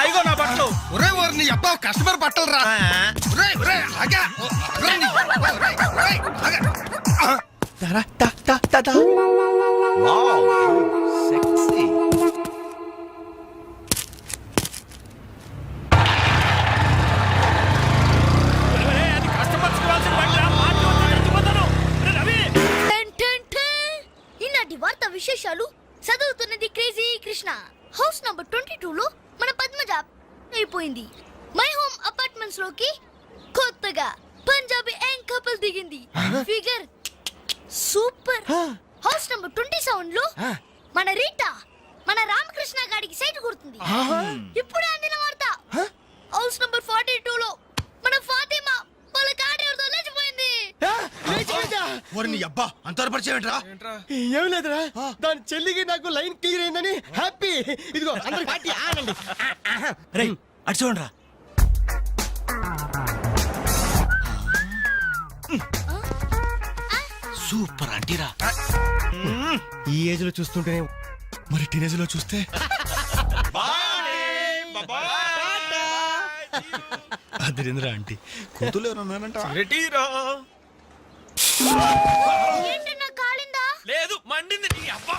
అయిగో నా బట్టలు. ఒరే ఒరే నీ అబ్బా కస్టమర్ బట్టలు రా ఒరే ఒరే ఆగా. ఆగరా నీ ఒరే, ఒరే, ఆగా. దారా. Wow, sexy. వార్త విశేషాలు చదువుతున్నది crazy Krishna. House number twenty two లో మన పద్మజ అయిపోయింది. మై హోమ్ అపార్ట్మెంట్స్లోకి కొత్తగా పంజాబీ యాంగ్ కపుల్ దిగింది. Figure super house number twenty సెవెన్లో మన రీటా మన రామకృష్ణ గాడికి సైట్ కొడుతుంది. ఇప్పుడే అందిన వార్త. హౌస్ నంబర్ ఫార్టీ టూ లో మన ఫాతిమా వాళ్ళ గాడెవరితో లేచిపోయింది. ఒరే నీ అబ్బా అంత పరిచయం ఏంట్రా? ఏం లేదురా. దాని చెల్లికి నాకు లైన్ క్లియర్ అయిందని హ్యాపీ ఇదిగో అందరికి పార్టీ ఆనండి రేయ్, అటు చూడండిరా సూపర్ అంటీరా ఈ ఏజ్లో చూస్తుంటేనే మరి టీనేజ్లో చూస్తే? అదిరింద్రా ఆంటీ. కాలిందా? లేదు మండింది నీ అబ్బా.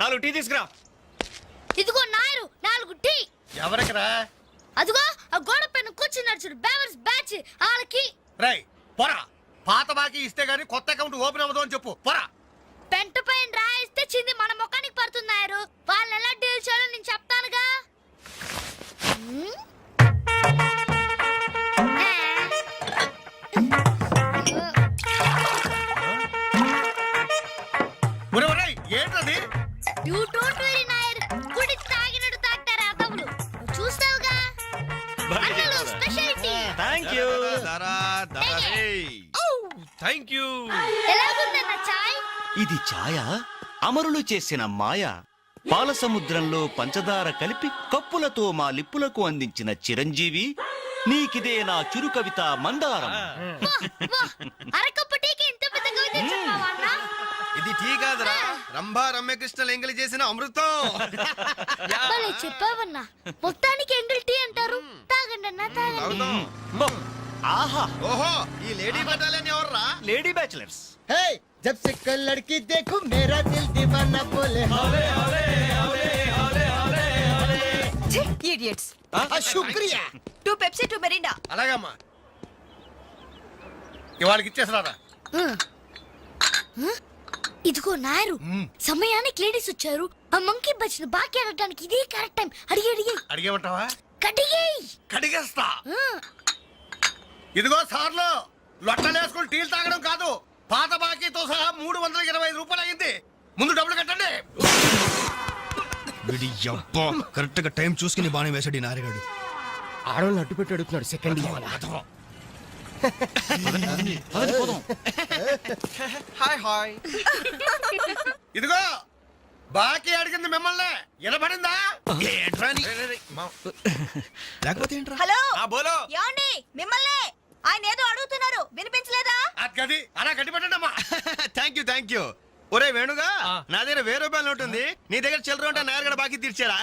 నాలుగు టీ తీసుకురా. ఇదిగో నాయరు నాలుగు టీ. ఎవరికరా? అదిగో ఆ గోడ పైన కూర్చున్నాడు చూడు బేవర్స్ బ్యాచ్ వాళ్ళకి. రై పోరా. పాత బాకీ ఇస్తే గానీ కొత్త అకౌంట్ ఓపెన్ అవ్వదు అని చెప్పు. పోరా. పెంట పైన రాయిస్తే చింది మన ముఖానికి పడుతున్నారు వాళ్ళు ఎలా డీల్ చేయాలో నేను చెప్తానుగా. హ్మ్? ఒరే ఒరే ఏంటది? You don't very thank you ఎలాగుందన్న చాయ్? ఇది ఛాయ అమరులు చేసిన మాయ. పాల సముద్రంలో పంచదార కలిపి కప్పులతో మా లిప్పులకు అందించిన చిరంజీవి నీకిదే నా చురు కవిత మందారం ఇది టీ కాదురా. రంభా రమ్యకృష్ణ ఎంగిలి చేసిన అమృతం. చెప్పావన్నా. మొత్తానికి ఎంగిల్ టీ అంటారు. తాగండి. అన్న తాగండి ఆహా ఓహో ఈ లేడీ బటాలియన్ ఎవర్రా లేడీ బ్యాచిలర్స్ హే జబ్ से कोई लड़की देखूं मेरा दिल दीवाना बोले ఇడియట్స్ ఆ, శుక్రియా టూ పెప్సీ టూ మెరిండా అలాగమ్మా ఇవాళకి ఇచ్చేసరారా ఇదిగో నాయరు సమయానికి లేడీస్ వచ్చారు ఆ మంకీ బచ్చిన బాకీ అడగడానికి ఇదే కరెక్ట్ టైం అడిగి అడిగి అడిగేమంటావా కడిగేయ్ కడిగేస్తా ఇదిగో సార్లు లొట్టలేసుకుని టీలు తాగడం కాదు. పాత బాకీతో సహా మూడు వందల ఇరవై ఐదు రూపాయలు అయింది ముందు డబ్బులు కట్టండి. వీడి అబ్బా కరెక్ట్గా టైం చూసుకుని బాగానే వేసాడు ఈ నారిగాడు. ఆడవాళ్ళని అడ్డు పెట్టి అడుగుతున్నాడు సెకండ్ హాయ్ హాయ్. ఇదిగో బాకీ అడిగింది మిమ్మల్ని. వినపడిందా? లేకపోతే ఏంట్రా? హలో. ఆ బోలో. ఏమండి? మిమ్మల్ని. ఆయన ఏదో అడుగుతున్నారు. వినిపించలేదా? అది అలా గట్టి పెట్టండి అమ్మా థ్యాంక్ యూ థ్యాంక్ యూ ఒరే వేణుగా నా దగ్గర వెయ్యి రూపాయలు నోట్ ఉంది. నీ దగ్గర చిల్లర ఉంటే నాయర్ బాకీ తీర్చారా.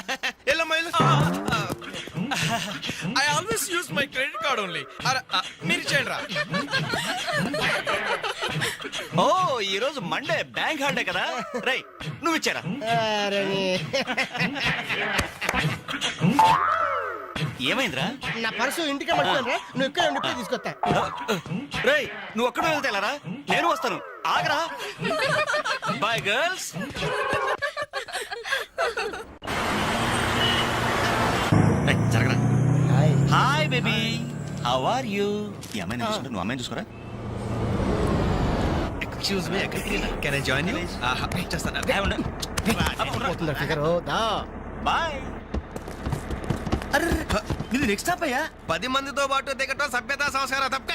Yellamma Yellu. I always use my credit card only మీరు చేయండి రా. ఓ ఈ రోజు మండే బ్యాంక్ హాలిడే కదా? రై నువ్వు ఇచ్చారా. ఏమైందిరా? నా పర్సు ఇంటికే పట్టుకోరా నువ్వు ఇక్కడ ఉండి ఇప్పుడే తీసుకొస్తా. రేయ్ నువ్వు ఒక్కడే వెళ్తేలారా? నేను వస్తాను. ఆగరా. Boy girls జరగరా. Hi baby how are you ఈ అమ్మాయిని చూసుకుంటే నువ్వు అమ్మాయిని చూసుకోరా? ఎక్స్క్యూజ్ మీ ఎక్కడికి కెన్ ఐ జాయిన్ యూ చేస్తాను పోతుందా ఫిగర్ దా. బాయ్ ఇది నెక్స్ట్ స్టాప్ అయ్యా. పది మందితో పాటు దిగటం సభ్యత సంస్కారం తప్ప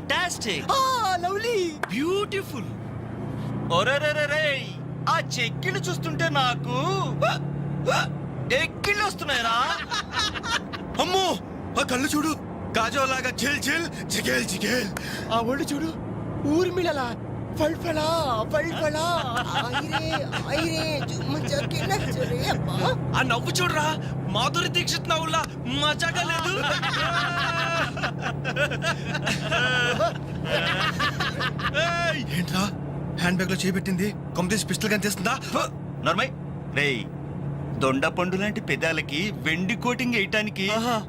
ఫ్యాంటాస్టిక్ ఆ లవ్లీ. బ్యూటిఫుల్ ఒరేరేరేరే ఆ చెక్కిళ్ళు చూస్తుంటే నాకు ఎక్కిళ్ళు వస్తున్నాయరా. అమ్మో ఆ కళ్ళు చూడు. కాజోలాగా చిల్ చిల్ చిగేల్ చిగేల్ ఆ ఒళ్ళు చూడు ఊర్మిళలా ఫల్ఫలా ఫల్ఫలా ఐరే ఐరే జుమ్మ నచ్చరే అబ్బా. ఆ నవ్వు చూడరా మాధురి దీక్షిత్ నవ్వులా మజాగా లేదు. ఏయ్, ఏంట్రా? హ్యాండ్ బ్యాగ్లో చేపెట్టింది కొమ్మతీసి పిస్టల్ కనిపిస్తుందా నర్మయ్ రేయ్ దొండ పండు లాంటి పెదాలకి వెండి కోటింగ్ వేయటానికి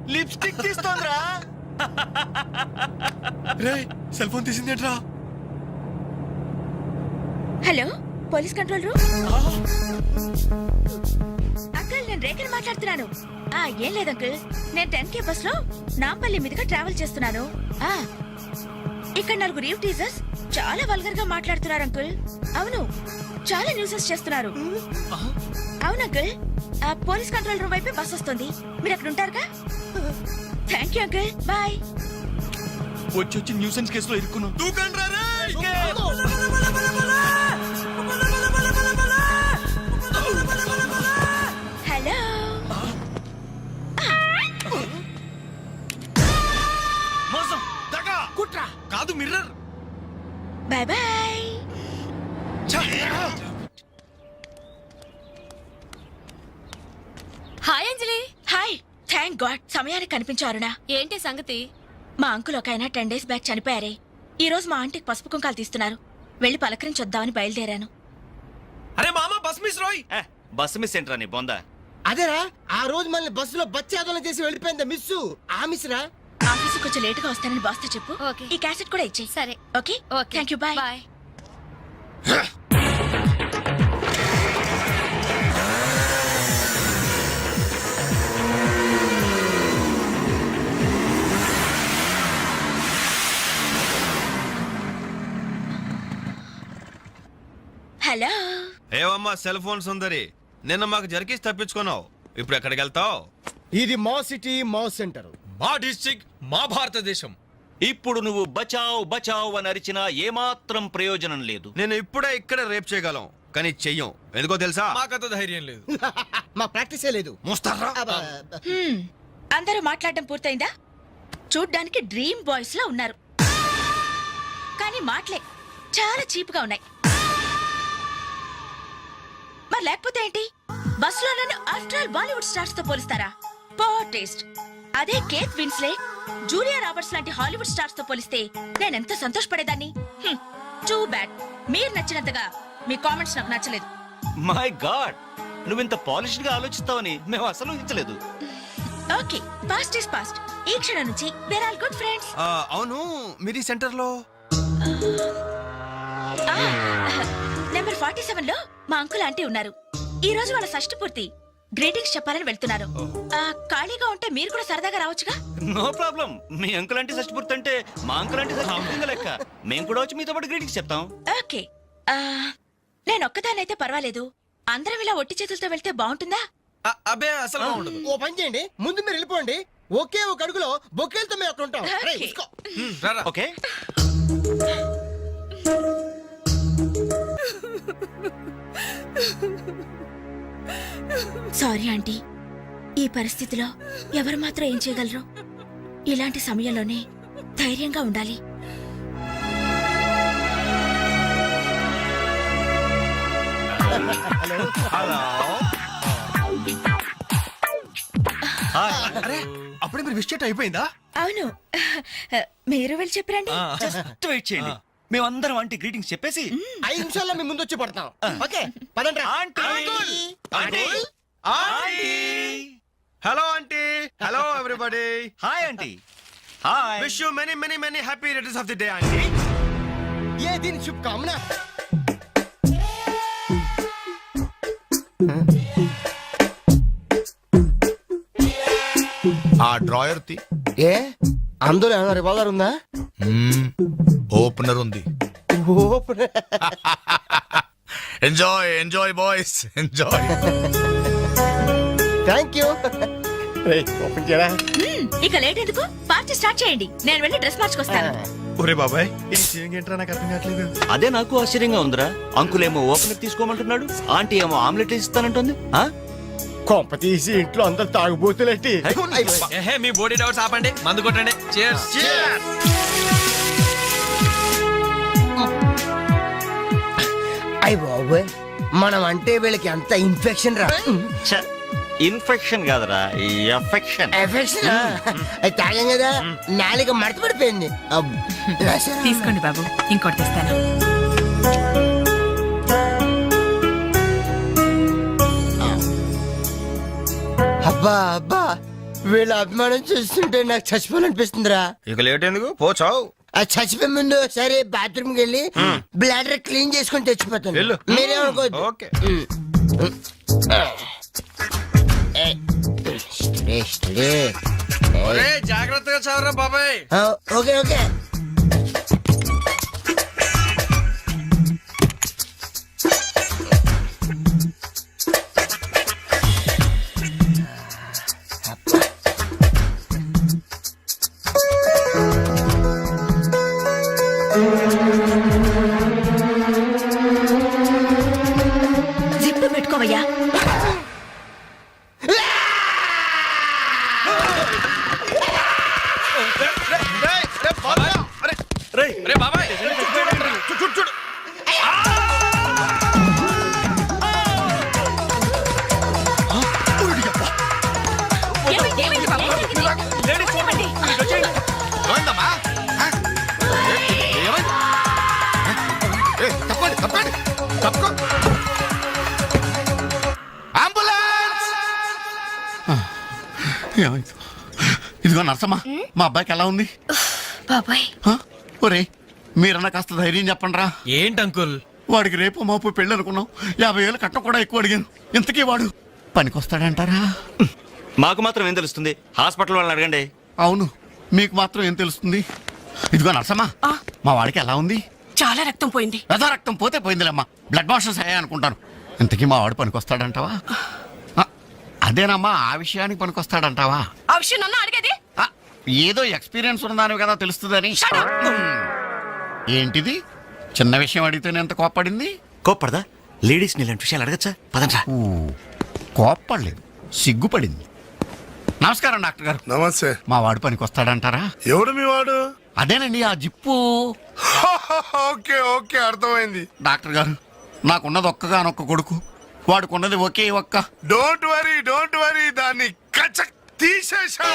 లిప్స్టిక్ తీస్తోందిరా. రే సెల్ ఫోన్ తీసింది ఏంట్రా? Hello police control room? Uncle నేను రేఖని మాట్లాడుతున్నాను. ఆ ఏం లేదు అంకుల్. నేను టెన్ కే బస్లో నాంపల్లి మీదుగా ట్రావెల్ చేస్తున్నాను. ఆ ఇక్కడ నలుగురు రీవ్ టీజర్స్ చాలా వల్గర్గా మాట్లాడుతున్నారు అంకుల్. అవును చాలా న్యూసెస్ చేస్తున్నారు. అవును అంకుల్ ఆ పోలీస్ కంట్రోల్ రూమ్ వైపే బస్ వస్తుంది. మీరు అక్కడ ఉంటారుగా? Thank you uncle. బాయ్. వచ్చి వచ్చి న్యూసెన్స్ కేసులో ఇరుక్కున్నాం. కాదు mirror. Bye bye hi Anjali hi thank god సమయానికి కనిపించారునా ఏంటి సంగతి? మా అంకుల్ ఒక ఆయన టెన్ డేస్ బ్యాక్ చనిపోయారే. ఈ రోజు మా ఆంటీకి పసుపు కుంకాలు తీస్తున్నారు. వెళ్ళి పలకరించొద్దామని బయలుదేరాను. అరే మామ బస్ మిస్ రోయ్. ఏ, బస్సు మిస్ ఏంట్రా నీ బొందా? అదేరా ఆ రోజు మనల్ని బస్సులో బచ్చాదోళన చేసి వెళ్ళిపోయింది మిస్సు. ఆ మిస్ రా ఆఫీస్ కొంచెం లేటుగా వస్తానని బాస్తో చెప్పు. ఓకే. ఈ క్యాసెట్ కూడా ఇచ్చేయి. సరే. Okay? Okay. Thank you bye bye hello ఏవమ్మా cell phone సుందరి నిన్న మాకు జరికేసి తప్పించుకున్నావు. ఇప్పుడు ఎక్కడికి వెళ్తావు ఇది మా సిటీ మా సెంటర్. మా డిస్ట్రిక్ట్ మా భారతదేశం. ఇప్పుడు నువ్వు బచావ్ బచావ్ అని అరిచినా ఏమాత్రం ప్రయోజనం లేదు. నేను ఇప్పుడే ఇక్కడ రేప్ చేయగలం కానీ చెయ్యం. ఎందుకో తెలుసా? మాకంత ధైర్యం లేదు. మా ప్రాక్టీసే లేదు. మోస్తారా అబ్బా, హ్మ్. అందరూ మాట్లాడడం పూర్తయిందా? చూడ్డానికి డ్రీమ్ బాయ్స్లో ఉన్నారు. కానీ మాటలే చాలా చీప్గా ఉన్నాయి. మరి లేకపోతే ఏంటి? బస్లో నన్ను ఆఫ్టర్ ఆల్ బాలీవుడ్ స్టార్స్తో పోలిస్తారా? పో టేస్ట్. అదే కేత్ విన్స్లే. జూలియా రాబర్ట్స్ లాంటి హాలీవుడ్ స్టార్స్తో పోలిస్తే నేను ఎంత సంతోషపడేదాన్ని టూ బ్యాడ్ మీరు నచ్చినంతగా మీ కామెంట్స్ నాకు నచ్చలేదు. మై గాడ్ నువ్వింత పాలిష్డ్గా ఆలోచిస్తావని మేము అసలు ఊహించలేదు. ఓకే పాస్ట్ ఇస్ పాస్ట్ ఈ క్షణం నుంచి వేర్ ఆల్ గుడ్ ఫ్రెండ్స్ ఆ, అవును. మీరు ఈ సెంటర్లో నెంబర్ ఫార్టీ సెవెన్లో మా అంకుల్ ఆంటీ ఉన్నారు. ఈ రోజు వాళ్ళ షష్టి పూర్తి. గ్రీటింగ్స్ చెప్పాలని వెళ్తున్నారు. ఆ, ఖాళీగా ఉంటే మీరు కూడా సరదాగా రావచ్చుగా? No problem. మీ అంకుల్ అంటే షష్టిపూర్తి అంటే మా అంకుల్ అంటే షష్టిపూర్తి లెక్క. మేము కూడా వచ్చి మీతో పాటు గ్రీటింగ్స్ చెప్తాం. ఓకే. ఆ, నేను ఒక్కదానైతే పర్వాలేదు. అందరం ఇలా ఒట్టి చేతులతో వెళ్తే బాగుంటుందా? అ- అబ్బే అసలు బాగుండదు. ఓ పని చేయండి. ముందు మీరు వెళ్ళిపోండి. ఒకే ఒక అడుగులో బొక్కేలతో మేము అక్కడ ఉంటాం. రేయ్, Okay. ఉస్కో. హ్మ్, రారా ఓకే. Sorry aunty. ఈ పరిస్థితిలో ఎవరు మాత్రం ఏం చేయగలరు? ఇలాంటి సమయంలోనే ధైర్యంగా ఉండాలి. హలో. హాయ్ అరే అప్పుడే మీరు విష్ అయిపోయిందా? అవును. మీరు వెళ్ళి చెప్పరండి. జస్ట్ వెయిట్ చేయండి. మేమందరం ఆంటీ గ్రీటింగ్స్ చెప్పేసి ఐదు నిమిషాల్లో మీ ముందు వచ్చి పడతాం ఓకే పదండి aunty. Aunty. Aunty. Hello aunty. Hello everybody. Hi aunty. Hi. Wish you many many many happy returns of the day aunty. ఏ దీని శుభకామన? ఆ డ్రాయర్ తి ఏ? అందులో ఏమైనా రివాల్వర్ ఉందా? ఓపెనర్ ఉంది. Open enjoy enjoy boys enjoy thank you open చేయరా? మ్మ్, ఇక లేట్ ఎందుకు? పార్టీ స్టార్ట్ చేయండి. నేను వెళ్ళి డ్రెస్ మార్చుకొస్తాను. ఒరే బాబాయ్ సీన్ ఏంట్రా నాకు అర్థం కావట్లేదు. అదే నాకు ఆశ్చర్యంగా ఉందిరా. అంకుల్ ఏమో ఓపెనర్ తీసుకోమంటున్నాడు ఆంటీ ఏమో ఆమ్లెట్ ఇస్తానంటుంది ఆ? కొంప తీసి ఇంట్లో అందరు తాగుబోతులేంటి. ఏహే మీ బాడీ డౌట్స్ ఆపండి మందు కొట్టండి. అయ్య బాబోయ్ మనం అంటే వీళ్ళకి ఎంత ఇన్ఫెక్షన్ రా. ఇన్ఫెక్షన్ కాదురా ఎఫెక్షన్ ఎఫెక్షన్ అది తాగాం కదా నాలుక మడత పడిపోయింది? తీసుకోండి బాబు ఇంకోటి తెస్తాను. అబ్బా అబ్బా వీళ్ళ అభిమానం చూస్తుంటే నాకు చచ్చిపోవాలనిపిస్తుందిరా. ఇక లేట్ ఎందుకు? పో చావు. ఆ చచ్చిపోయే ముందు సరే బాత్రూమ్కి వెళ్ళి బ్లాడర్ క్లీన్ చేసుకొని తెచ్చిపోతాను. వెళ్ళు. మీరేమనుకోవద్దు. ఓకే. జాగ్రత్తగా చదవరా బాబాయ్. ఆ, ఓకే ఓకే. నర్సమ్మా మా అబ్బాయికి ఎలా ఉంది? బాబాయ్. హ? ఒరే మీరన్నా కాస్త ధైర్యం చెప్పండి రా ఏంటి అంకుల్? వాడికి రేపు మాపు పెళ్ళి అనుకున్నాం. యాభై వేలు కట్ట కూడా ఎక్కువ అడిగాను. ఇంతకీ వాడు పనికొస్తాడంటారా? మాకు మాత్రం ఏం తెలుస్తుంది? హాస్పిటల్ వాళ్ళని అడగండి. అవును మీకు మాత్రం ఏం తెలుస్తుంది? ఇదిగో నర్సమ్మా మా వాడికి ఎలా ఉంది? చాలా రక్తం పోయింది. రథ రక్తం పోతే పోయిందిలేమ్మా. బ్లడ్ వాషెస్ అయ్యా అనుకుంటాను. ఇంతకీ మా వాడు పనికొస్తాడంటావా? ఆ, అదేనమ్మా ఆ విషయానికి పనికొస్తాడంటావా? ఆ విషయం నన్ను అడిగేది? ఆ, ఏదో ఎక్స్పీరియన్స్ ఉన్నదాని కదా తెలుస్తుందని. ఏంటిది? చిన్న విషయం అడిగితేనే ఎంత కోప్పడింది? కోప్పడదా? లేడీస్ ఇలాంటి విషయాలు అడగచ్చా? పదండ్రా. కోప్పడలేదు. సిగ్గుపడింది. నమస్కారం డాక్టర్ గారు. నమస్తే. మా వాడు పనికి వస్తాడంటారా? ఎవడు మీ వాడు? అదేనండి ఆ జిప్పు. ఓకే ఓకే అర్థమైంది. డాక్టర్ గారు నాకున్నది ఒక్కగానొక్క కొడుకు. వాడుకున్నది ఒకే ఒక్క. డోంట్ వరీ డోంట్ వరీ దాన్ని కచక్ తీసేసా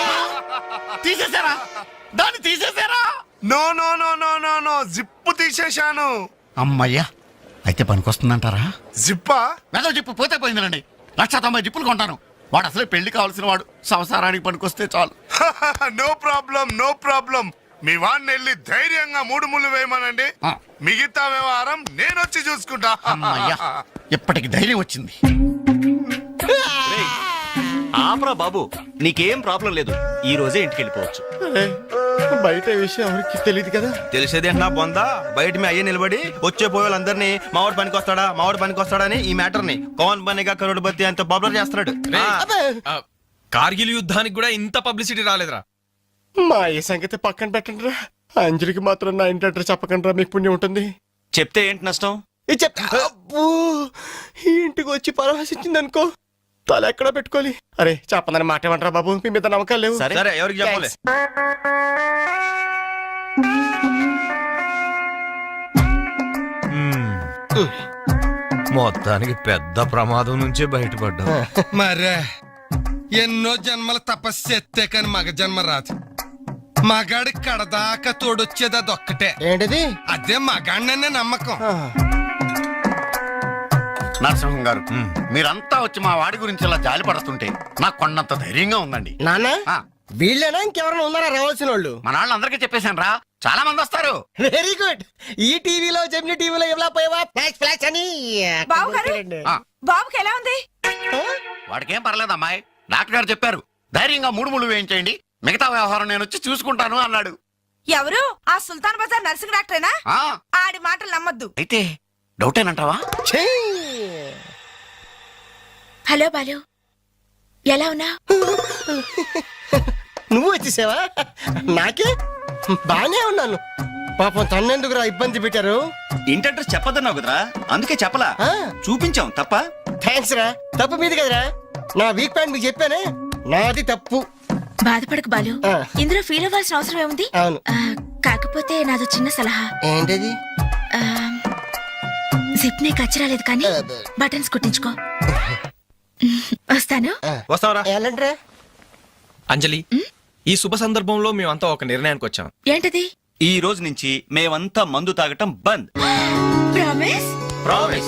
తీసేశారా? దాన్ని తీసేశారా? No no no no no no zip తీసేశాను. అమ్మయ్యా అయితే పనికొస్తుందంటారా? జిప్పా? వెదవ జిప్పు పోతే పోయిందండి లక్ష తొంభై జిప్పులు కొంటాను. వాడు అసలే పెళ్ళి కావాల్సిన వాడు. సంసారానికి పనికొస్తే చాలు. No problem no problem. మీ వాడిని వెళ్ళి ధైర్యంగా మూడు ముళ్ళు వేయమనండి. మిగతా వ్యవహారం నేను వచ్చి చూసుకుంటా. అమ్మయ్యా ఇప్పటికి ధైర్యం వచ్చింది. ఆపరా బాబు నీకేం ప్రాబ్లం లేదు. ఈ రోజే ఇంటికి వెళ్ళిపోవచ్చు బయట విషయం ఎవరికి తెలియదు కదా? తెలిసేది నా బొందా? బయట మీ అయ్యే నిలబడి వచ్చే పోయే వాళ్ళందరినీ మావాడు పనికి వస్తాడా మావాడు పనికి వస్తాడని ఈ మ్యాటర్ని కౌన్ బనేగా కరోడ్ బత్తి అంత పాపులర్ చేస్తున్నాడు. కార్గిల్ యుద్ధానికి కూడా ఇంత పబ్లిసిటీ రాలేదురా. మా ఈ సంగతి పక్కన పెట్టండి రా అంజలికి మాత్రం నా ఇంటి అడ్రస్ చెప్పకండి రా మీకు పుణ్యం ఉంటుంది. చెప్తే ఏంటి నష్టం? ఇది చెప్ అబ్బో! ఈ ఇంటికి వచ్చి పరామర్శించింది అనుకో తల ఎక్కడ పెట్టుకోవాలి? అరే చెప్పందని మాట ఏమంటారా బాబు? మీ మీద నమ్మకాలు లేవు. సరే సరే ఎవరికి చెప్పలే? మొత్తానికి పెద్ద ప్రమాదం నుంచే బయటపడ్డా. మరే ఎన్నో జన్మల తపస్సు ఎత్తే కాని మగ జన్మ రాదు. మగాడి కడదాకా తోడొచ్చేది అదొక్కటే. ఏంటిది? అదే మగాడిననే నమ్మకం. నరసింహం గారు మీరంతా వచ్చి మా వాడి గురించి ఇలా జాలి పడుతుంటే నాకు కొన్నంత ధైర్యంగా ఉందండి. నాన్న ఆ, వీళ్ళేనా ఇంకెవరైనా ఉన్నారా రావాల్సిన వాళ్ళు మన వాళ్ళందరికీ చెప్పేశాను రా. చాలా మంది వస్తారు. వెరీ గుడ్ ఈ టీవీలో జెమిని టీవీలో ఎవలా పోయావా? ఫ్లాష్ ఫ్లాష్ అని. బాబు గారు? ఆ, బాబుకి ఎలా ఉంది? వాడికేం పర్లేదు అమ్మాయి. డాక్టర్ గారు చెప్పారు ధైర్యంగా మూడు ముళ్ళు వేయించేయండి. మిగతా వ్యవహారం నేను వచ్చి చూసుకుంటాను అన్నాడు. ఎవరు? ఆ సుల్తాన్ బజార్ నర్సింగ్ డాక్టరేనా? ఆ. ఆడి మాటలు నమ్మద్దు. అయితే డౌటేనంటావా? హలో బాలు. ఎలా ఉన్నా నువ్వు వచ్చేసావా? నాకే? బానే ఉన్నాను. పాపం తన్నెందుకురా ఇబ్బంది పెట్టారు? ఇంటి అడ్రస్ చెప్పదన్నావు కదరా? అందుకే చెప్పలా. ఆ. చూపించాం తప్ప? థ్యాంక్స్ రా. తప్పు మీది కదరా. నా వీక్ పాయింట్ మీకు చెప్పానే. నాది తప్పు. బాధపడకు బాలు. ఆ. ఇందులో ఫీల్ అవ్వాల్సిన అవసరం ఏముంది? అవును. ఆ, కాకపోతే నాదో చిన్న సలహా. ఏంటది? ఆ, జిప్ నీ కచ్చరాలేదు కానీ బటన్స్ కుట్టించుకో. వస్తాను? వస్తావరా? ఎలాంటిరా? అంజలి ఈ శుభ సందర్భంలో మేమంతా ఒక నిర్ణయానికి వచ్చాం. ఏంటది? ఈ రోజు నుంచి మేమంతా మందు తాగటం బంద్. ప్రామిస్? ప్రామిస్.